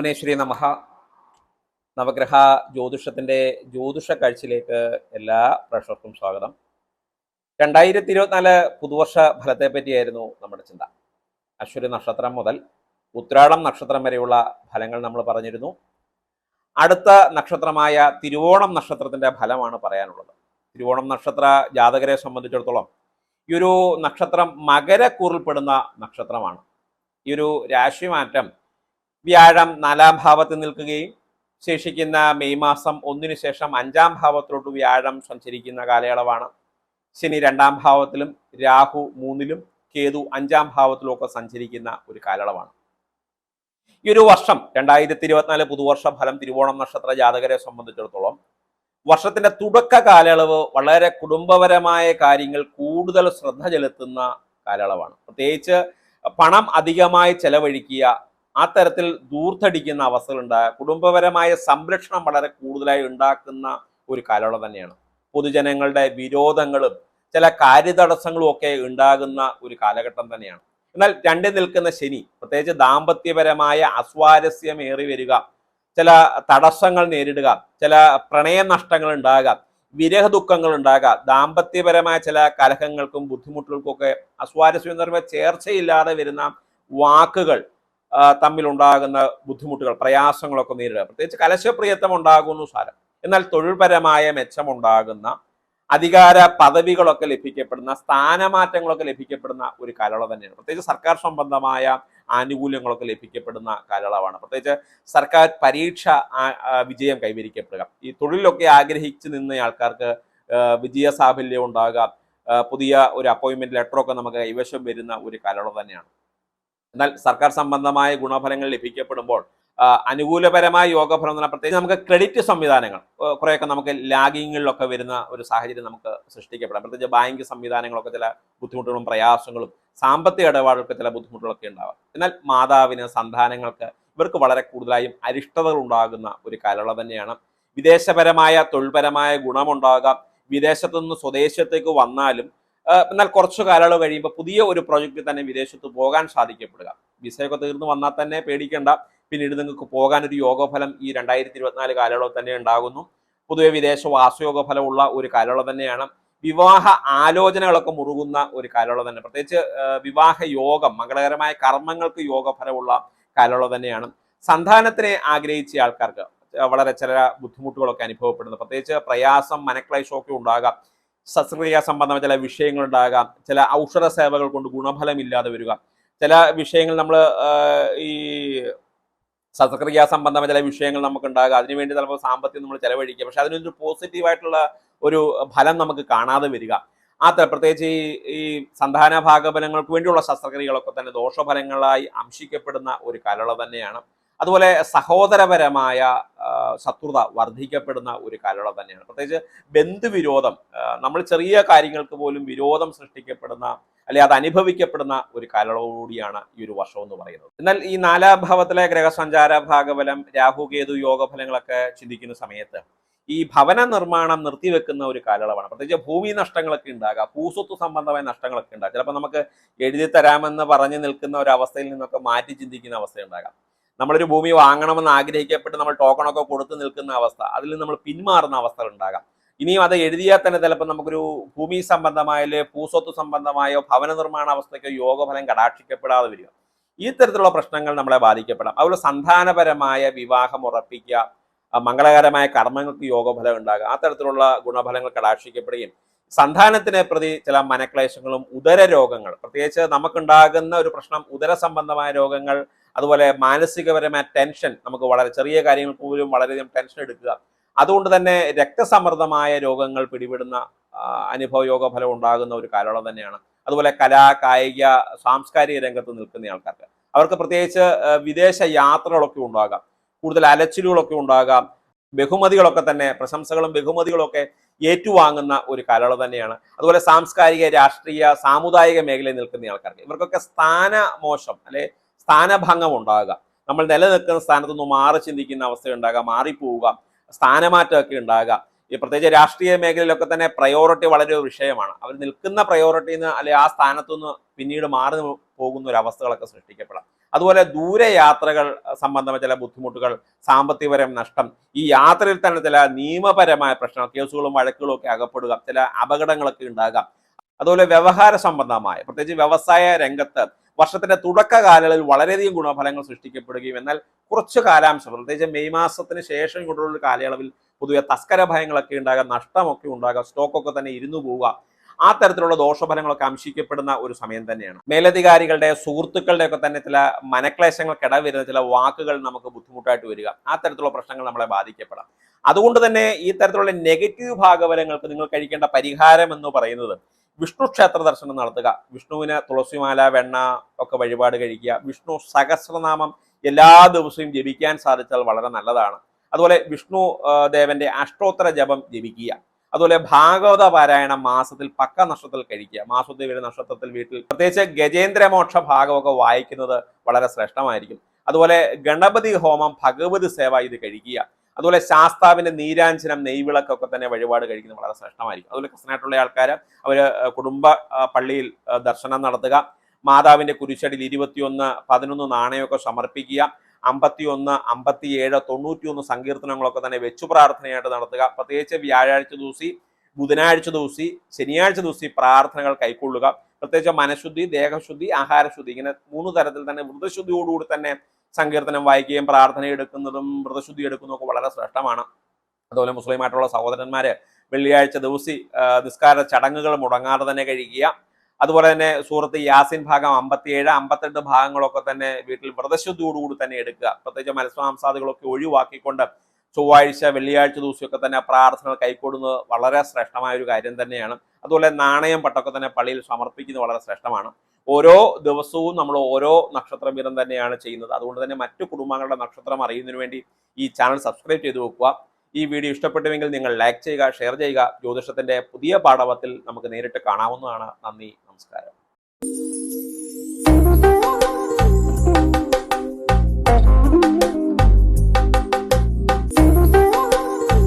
ഭുവനേശ്വരി നമഹ നവഗ്രഹ ജ്യോതിഷത്തിന്റെ ജ്യോതിഷ കാഴ്ചയിലേക്ക് എല്ലാ പ്രേക്ഷകർക്കും സ്വാഗതം. രണ്ടായിരത്തി ഇരുപത്തിനാല് പുതുവർഷ ഫലത്തെ പറ്റിയായിരുന്നു നമ്മുടെ ചിന്ത. അശ്വരി നക്ഷത്രം മുതൽ ഉത്രാടം നക്ഷത്രം വരെയുള്ള ഫലങ്ങൾ നമ്മൾ പറഞ്ഞിരുന്നു. അടുത്ത നക്ഷത്രമായ തിരുവോണം നക്ഷത്രത്തിന്റെ ഫലമാണ് പറയാനുള്ളത്. തിരുവോണം നക്ഷത്ര ജാതകരെ സംബന്ധിച്ചിടത്തോളം ഈ ഒരു നക്ഷത്രം മകരക്കൂറിൽപ്പെടുന്ന നക്ഷത്രമാണ്. ഈ ഒരു രാശിമാറ്റം വ്യാഴം നാലാം ഭാവത്ത് നിൽക്കുകയും ശേഷിക്കുന്ന മെയ് മാസം ഒന്നിനു ശേഷം അഞ്ചാം ഭാവത്തിലോട്ട് വ്യാഴം സഞ്ചരിക്കുന്ന കാലയളവാണ്. ശനി രണ്ടാം ഭാവത്തിലും രാഹു മൂന്നിലും കേതു അഞ്ചാം ഭാവത്തിലും ഒക്കെ സഞ്ചരിക്കുന്ന ഒരു കാലയളവാണ്. ഈ ഒരു വർഷം രണ്ടായിരത്തി ഇരുപത്തിനാല് പുതുവർഷ ഫലം തിരുവോണം നക്ഷത്ര ജാതകരെ സംബന്ധിച്ചിടത്തോളം വർഷത്തിന്റെ തുടക്ക കാലയളവ് വളരെ കുടുംബപരമായ കാര്യങ്ങൾ കൂടുതൽ ശ്രദ്ധ ചെലുത്തുന്ന കാലയളവാണ്. പ്രത്യേകിച്ച് പണം അധികമായി ചെലവഴിക്കുക ആ തരത്തിൽ ദൂർത്തടിക്കുന്ന അവസ്ഥകളുണ്ടായ കുടുംബപരമായ സംരക്ഷണം വളരെ കൂടുതലായി ഉണ്ടാക്കുന്ന ഒരു കാലയളവ് തന്നെയാണ്. പൊതുജനങ്ങളുടെ വിരോധങ്ങളും ചില കാര്യതടസ്സങ്ങളും ഒക്കെ ഉണ്ടാകുന്ന ഒരു കാലഘട്ടം തന്നെയാണ്. എന്നാൽ രണ്ട് നിൽക്കുന്ന ശനി പ്രത്യേകിച്ച് ദാമ്പത്യപരമായ അസ്വാരസ്യമേറി വരിക ചില തടസ്സങ്ങൾ നേരിടുക ചില പ്രണയ നഷ്ടങ്ങൾ ഉണ്ടാകുക വിരഹ ദുഃഖങ്ങൾ ഉണ്ടാകുക ദാമ്പത്യപരമായ ചില കലഹങ്ങൾക്കും ബുദ്ധിമുട്ടുകൾക്കും ഒക്കെ അസ്വാരസ്യം എന്ന് പറയുമ്പോൾ ചേർച്ചയില്ലാതെ വരുന്ന വാക്കുകൾ തമ്മിലുണ്ടാകുന്ന ബുദ്ധിമുട്ടുകൾ പ്രയാസങ്ങളൊക്കെ നേരിടുക. പ്രത്യേകിച്ച് കലശപ്രിയത്വം ഉണ്ടാകുന്നു സാരം. എന്നാൽ തൊഴിൽപരമായ മെച്ചമുണ്ടാകുന്ന അധികാര പദവികളൊക്കെ ലഭിക്കപ്പെടുന്ന സ്ഥാനമാറ്റങ്ങളൊക്കെ ലഭിക്കപ്പെടുന്ന ഒരു കാലയളവ് തന്നെയാണ്. പ്രത്യേകിച്ച് സർക്കാർ സംബന്ധമായ ആനുകൂല്യങ്ങളൊക്കെ ലഭിക്കപ്പെടുന്ന കാലയളവാണ്. പ്രത്യേകിച്ച് സർക്കാർ പരീക്ഷ വിജയം കൈവരിക്കപ്പെടുക. ഈ തൊഴിലൊക്കെ ആഗ്രഹിച്ചു നിന്ന ആൾക്കാർക്ക് വിജയ സാഫല്യം ഉണ്ടാകുക പുതിയ ഒരു അപ്പോയിന്റ്മെന്റ് ലെറ്ററൊക്കെ നമുക്ക് കൈവശം വരുന്ന ഒരു കാലയളവ് തന്നെയാണ്. എന്നാൽ സർക്കാർ സംബന്ധമായ ഗുണഫലങ്ങൾ ലഭിക്കപ്പെടുമ്പോൾ അനുകൂലപരമായ യോഗഫലം എന്ന് പ്രത്യേകിച്ച് നമുക്ക് ക്രെഡിറ്റ് സംവിധാനങ്ങൾ കുറേയൊക്കെ നമുക്ക് ലാഗിങ്ങുകളിലൊക്കെ വരുന്ന ഒരു സാഹചര്യം നമുക്ക് സൃഷ്ടിക്കപ്പെടാം. പ്രത്യേകിച്ച് ബാങ്ക് സംവിധാനങ്ങളൊക്കെ ചില ബുദ്ധിമുട്ടുകളും പ്രയാസങ്ങളും സാമ്പത്തിക ഇടപാടുകൾക്ക് ചില ബുദ്ധിമുട്ടുകളൊക്കെ ഉണ്ടാവാം. എന്നാൽ മാതാവിന് സന്താനങ്ങൾക്ക് ഇവർക്ക് വളരെ കൂടുതലായും അരിഷ്ടതകൾ ഉണ്ടാകുന്ന ഒരു കാലയളവ് തന്നെയാണ്. വിദേശപരമായ തൊഴിൽപരമായ ഗുണമുണ്ടാകാം. വിദേശത്തു നിന്ന് സ്വദേശത്തേക്ക് വന്നാലും എന്നാൽ കുറച്ചു കാലയളവ് കഴിയുമ്പോൾ പുതിയ ഒരു പ്രോജക്റ്റിൽ തന്നെ വിദേശത്ത് പോകാൻ സാധിക്കപ്പെടുക. വിസയൊക്കെ തീർന്നു വന്നാൽ തന്നെ പേടിക്കേണ്ട. പിന്നീട് നിങ്ങൾക്ക് പോകാൻ ഒരു യോഗഫലം ഈ രണ്ടായിരത്തി ഇരുപത്തിനാല് കാലയളവ് തന്നെ ഉണ്ടാകുന്നു. പൊതുവെ വിദേശ വാസയോഗ ഫലമുള്ള ഒരു കാലയളവ് തന്നെയാണ്. വിവാഹ ആലോചനകളൊക്കെ മുറുകുന്ന ഒരു കാലയളവ് തന്നെ. പ്രത്യേകിച്ച് വിവാഹ യോഗം മംഗളകരമായ കർമ്മങ്ങൾക്ക് യോഗഫലമുള്ള കാലയളവ് തന്നെയാണ്. സന്താനത്തിനെ ആഗ്രഹിച്ച ആൾക്കാർക്ക് വളരെ ചില ബുദ്ധിമുട്ടുകളൊക്കെ അനുഭവപ്പെടുന്നു. പ്രത്യേകിച്ച് പ്രയാസം മനക്ലേശമൊക്കെ ഉണ്ടാകാം. ശസ്ത്രക്രിയ സംബന്ധമായ ചില വിഷയങ്ങൾ ഉണ്ടാകാം ചില ഔഷധ സേവകൾ കൊണ്ട് ഗുണഫലമില്ലാതെ വരിക. ചില വിഷയങ്ങൾ നമ്മൾ ഈ ശസ്ത്രക്രിയ സംബന്ധമായ ചില വിഷയങ്ങൾ നമുക്ക് ഉണ്ടാകുക അതിനുവേണ്ടി ചിലപ്പോൾ സാമ്പത്തികം നമ്മൾ ചിലവഴിക്കുക. പക്ഷെ അതിനൊരു പോസിറ്റീവായിട്ടുള്ള ഒരു ഫലം നമുക്ക് കാണാതെ വരിക. ത- പ്രത്യേകിച്ച് ഈ ഈ സന്താന ഭാഗഫലങ്ങൾക്ക് വേണ്ടിയുള്ള ശസ്ത്രക്രിയകളൊക്കെ തന്നെ ദോഷഫലങ്ങളായി അംശിക്കപ്പെടുന്ന ഒരു കലള തന്നെയാണ് അതുപോലെ സഹോദരപരമായ ശത്രുത വർദ്ധിക്കപ്പെടുന്ന ഒരു കാലയളവ് തന്നെയാണ്. പ്രത്യേകിച്ച് ബന്ധുവിരോധം നമ്മൾ ചെറിയ കാര്യങ്ങൾക്ക് പോലും വിരോധം സൃഷ്ടിക്കപ്പെടുന്ന അല്ലെ അത് അനുഭവിക്കപ്പെടുന്ന ഒരു കാലയളവ് കൂടിയാണ് ഈ ഒരു വർഷം എന്ന് പറയുന്നത്. എന്നാൽ ഈ നാലാം ഭാവത്തിലെ ഗ്രഹസഞ്ചാര ഭാഗഫലം രാഹുകേതു യോഗഫലങ്ങളൊക്കെ ചിന്തിക്കുന്ന സമയത്ത് ഈ ഭവന നിർമ്മാണം നിർത്തിവെക്കുന്ന ഒരു കാലയളവാണ്. പ്രത്യേകിച്ച് ഭൂമി നഷ്ടങ്ങളൊക്കെ ഉണ്ടാകാം ഭൂസ്വത്ത് സംബന്ധമായ നഷ്ടങ്ങളൊക്കെ ഉണ്ടാകാം. ചിലപ്പോൾ നമുക്ക് എഴുതി തരാമെന്ന് പറഞ്ഞു നിൽക്കുന്ന ഒരു അവസ്ഥയിൽ നിന്നൊക്കെ മാറ്റി ചിന്തിക്കുന്ന അവസ്ഥ ഉണ്ടാകാം നമ്മളൊരു ഭൂമി വാങ്ങണമെന്ന് ആഗ്രഹിക്കപ്പെട്ട് നമ്മൾ ടോക്കണൊക്കെ കൊടുത്തു നിൽക്കുന്ന അവസ്ഥ. അതിൽ നമ്മൾ പിന്മാറുന്ന അവസ്ഥകൾ ഉണ്ടാകാം. ഇനിയും അത് എഴുതിയാൽ തന്നെ ചിലപ്പോൾ നമുക്കൊരു ഭൂമി സംബന്ധമായാലോ ഭൂസ്വത്ത് സംബന്ധമായോ ഭവന നിർമ്മാണ അവസ്ഥയ്ക്കോ യോഗഫലം കടാക്ഷിക്കപ്പെടാതെ വരിക. ഈ തരത്തിലുള്ള പ്രശ്നങ്ങൾ നമ്മളെ ബാധിക്കപ്പെടാം. അതുപോലെ സന്താനപരമായ വിവാഹം ഉറപ്പിക്കുക മംഗളകരമായ കർമ്മങ്ങൾക്ക് യോഗഫലം ഉണ്ടാകുക ആ തരത്തിലുള്ള ഗുണഫലങ്ങൾ കടാക്ഷിക്കപ്പെടുകയും സന്താനത്തിനെ പ്രതി ചില മനക്ലേശങ്ങളും ഉദര രോഗങ്ങൾ പ്രത്യേകിച്ച് നമുക്കുണ്ടാകുന്ന ഒരു പ്രശ്നം ഉദര സംബന്ധമായ രോഗങ്ങൾ അതുപോലെ മാനസികപരമായ ടെൻഷൻ നമുക്ക് വളരെ ചെറിയ കാര്യങ്ങൾ പോലും വളരെയധികം ടെൻഷൻ എടുക്കുക. അതുകൊണ്ട് തന്നെ രക്തസമ്മർദ്ദമായ രോഗങ്ങൾ പിടിപെടുന്ന അനുഭവ യോഗ ഫലം ഉണ്ടാകുന്ന ഒരു കാലയളവ് തന്നെയാണ്. അതുപോലെ കലാ കായിക സാംസ്കാരിക രംഗത്ത് നിൽക്കുന്ന ആൾക്കാർക്ക്. അവർക്ക് പ്രത്യേകിച്ച് വിദേശ യാത്രകളൊക്കെ ഉണ്ടാകാം. കൂടുതൽ അലച്ചിലുകളൊക്കെ ഉണ്ടാകാം. ബഹുമതികളൊക്കെ തന്നെ പ്രശംസകളും ബഹുമതികളൊക്കെ ഏറ്റുവാങ്ങുന്ന ഒരു കാലയളവ് തന്നെയാണ്. അതുപോലെ സാംസ്കാരിക രാഷ്ട്രീയ സാമുദായിക മേഖലയിൽ നിൽക്കുന്ന ആൾക്കാർക്ക്. ഇവർക്കൊക്കെ സ്ഥാനമോശം അല്ലെ? സ്ഥാനഭംഗം ഉണ്ടാകുക നമ്മൾ നിലനിൽക്കുന്ന സ്ഥാനത്ത് നിന്ന് മാറി ചിന്തിക്കുന്ന അവസ്ഥ ഉണ്ടാകുക മാറിപ്പോവുക സ്ഥാനമാറ്റമൊക്കെ ഉണ്ടാകുക. ഈ പ്രത്യേകിച്ച് രാഷ്ട്രീയ മേഖലയിലൊക്കെ തന്നെ പ്രയോറിറ്റി വളരെ ഒരു വിഷയമാണ്. അവർ നിൽക്കുന്ന പ്രയോറിറ്റിയിൽ നിന്ന് അല്ലെ ആ സ്ഥാനത്തു നിന്ന് പിന്നീട് മാറി പോകുന്ന ഒരു അവസ്ഥകളൊക്കെ സൃഷ്ടിക്കപ്പെടാം. അതുപോലെ ദൂരയാത്രകൾ സംബന്ധമായ ചില ബുദ്ധിമുട്ടുകൾ സാമ്പത്തികപരം നഷ്ടം ഈ യാത്രയിൽ തന്നെ ചില നിയമപരമായ പ്രശ്നങ്ങൾ കേസുകളും വഴക്കുകളും ഒക്കെ അകപ്പെടുക ചില അപകടങ്ങളൊക്കെ ഉണ്ടാകാം. അതുപോലെ വ്യവഹാര സംബന്ധമായ പ്രത്യേകിച്ച് വ്യവസായ രംഗത്ത് വർഷത്തിന്റെ തുടക്ക കാലങ്ങളിൽ വളരെയധികം ഗുണഫലങ്ങൾ സൃഷ്ടിക്കപ്പെടുകയും എന്നാൽ കുറച്ച് കാലാംശം പ്രത്യേകിച്ച് മെയ് മാസത്തിന് ശേഷം കൊണ്ടുള്ള കാലയളവിൽ പൊതുവെ തസ്കര ഭയങ്ങളൊക്കെ ഉണ്ടാകാം നഷ്ടമൊക്കെ ഉണ്ടാകാം സ്റ്റോക്കൊക്കെ തന്നെ ഇരുന്നു പോവുക. ആ തരത്തിലുള്ള ദോഷഫലങ്ങളൊക്കെ അംശിക്കപ്പെടുന്ന ഒരു സമയം തന്നെയാണ്. മേലധികാരികളുടെ സുഹൃത്തുക്കളുടെ ഒക്കെ തന്നെ ചില മനക്ലേശങ്ങൾ വരുന്ന ചില വാക്കുകൾ നമുക്ക് ബുദ്ധിമുട്ടായിട്ട് വരിക. ആ തരത്തിലുള്ള പ്രശ്നങ്ങൾ നമ്മളെ ബാധിക്കപ്പെടാം. അതുകൊണ്ട് തന്നെ ഈ തരത്തിലുള്ള നെഗറ്റീവ് ഭാഗവരങ്ങൾക്ക് നിങ്ങൾ കഴിക്കേണ്ട പരിഹാരം എന്ന് പറയുന്നത് വിഷ്ണു ക്ഷേത്ര ദർശനം നടത്തുക. വിഷ്ണുവിന് തുളസിമാല വെണ്ണ ഒക്കെ വഴിപാട് കഴിക്കുക. വിഷ്ണു സഹസ്രനാമം എല്ലാ ദിവസവും ജപിക്കാൻ സാധിച്ചാൽ വളരെ നല്ലതാണ്. അതുപോലെ വിഷ്ണു ദേവന്റെ അഷ്ടോത്തര ജപം ജപിക്കുക. അതുപോലെ ഭാഗവത പാരായണം മാസത്തിൽ പക്ക നക്ഷത്രത്തിൽ കഴിക്കുക. മാസത്തിൽ വരുന്ന നക്ഷത്രത്തിൽ വീട്ടിൽ പ്രത്യേകിച്ച് ഗജേന്ദ്രമോക്ഷ ഭാഗമൊക്കെ വായിക്കുന്നത് വളരെ ശ്രേഷ്ഠമായിരിക്കും. അതുപോലെ ഗണപതി ഹോമം ഭഗവതി സേവ ഇത് കഴിക്കുക. അതുപോലെ ശാസ്താവിന്റെ നീരാഞ്ജനം നെയ്വിളക്കൊക്കെ തന്നെ വഴിപാട് കഴിക്കുന്നത് വളരെ ശ്രേഷ്ഠമായിരിക്കും. അതുപോലെ ക്രിസ്ത്യനായിട്ടുള്ള ആൾക്കാർ അവർ കുടുംബ പള്ളിയിൽ ദർശനം നടത്തുക. മാതാവിന്റെ കുരിശടിയിൽ ഇരുപത്തിയൊന്ന് പതിനൊന്ന് നാണയമൊക്കെ സമർപ്പിക്കുക. അമ്പത്തിയൊന്ന് അമ്പത്തിയേഴ് തൊണ്ണൂറ്റിയൊന്ന് സങ്കീർത്തനങ്ങളൊക്കെ തന്നെ വെച്ചു പ്രാർത്ഥനയായിട്ട് നടത്തുക. പ്രത്യേകിച്ച് വ്യാഴാഴ്ച ദിവസി ബുധനാഴ്ച ദിവസി ശനിയാഴ്ച ദിവസി പ്രാർത്ഥനകൾ കൈക്കൊള്ളുക. പ്രത്യേകിച്ച് മനഃശുദ്ധി ദേഹശുദ്ധി ആഹാരശുദ്ധി ഇങ്ങനെ മൂന്ന് തരത്തിൽ തന്നെ വൃദ്ധശുദ്ധിയോടുകൂടി തന്നെ സങ്കീർത്തനം വായിക്കുകയും പ്രാർത്ഥന എടുക്കുന്നതും വ്രതശുദ്ധി എടുക്കുന്നതും ഒക്കെ വളരെ ശ്രേഷ്ഠമാണ്. അതുപോലെ മുസ്ലിമായിട്ടുള്ള സഹോദരന്മാര് വെള്ളിയാഴ്ച ദിവസി നിസ്കാര ചടങ്ങുകൾ മുടങ്ങാതെ തന്നെ കഴിക്കുക. അതുപോലെ തന്നെ സൂറത്ത് യാസിൻ ഭാഗം അമ്പത്തിയേഴ് അമ്പത്തെട്ട് ഭാഗങ്ങളൊക്കെ തന്നെ വീട്ടിൽ വ്രതശുദ്ധിയോടുകൂടി തന്നെ എടുക്കുക. പ്രത്യേകിച്ച് മത്സ്യമാംസാദികളൊക്കെ ഒഴിവാക്കിക്കൊണ്ട് ചൊവ്വാഴ്ച വെള്ളിയാഴ്ച ദിവസമൊക്കെ തന്നെ പ്രാർത്ഥനകൾ കൈക്കൊടുന്നത് വളരെ ശ്രേഷ്ഠമായ ഒരു കാര്യം തന്നെയാണ്. അതുപോലെ നാണയം പട്ടൊക്കെ തന്നെ പള്ളിയിൽ സമർപ്പിക്കുന്നത് വളരെ ശ്രേഷ്ഠമാണ്. ഓരോ ദിവസവും നമ്മൾ ഓരോ നക്ഷത്രം വീതം തന്നെയാണ് ചെയ്യുന്നത്. അതുകൊണ്ട് തന്നെ മറ്റു കുടുംബങ്ങളുടെ നക്ഷത്രം അറിയുന്നതിന് വേണ്ടി ഈ ചാനൽ സബ്സ്ക്രൈബ് ചെയ്തു വെക്കുക. ഈ വീഡിയോ ഇഷ്ടപ്പെട്ടുവെങ്കിൽ നിങ്ങൾ ലൈക്ക് ചെയ്യുക ഷെയർ ചെയ്യുക. ജ്യോതിഷത്തിന്റെ പുതിയ പാഠവത്തിൽ നമുക്ക് നേരിട്ട് കാണാവുന്നതാണ്. നന്ദി നമസ്കാരം.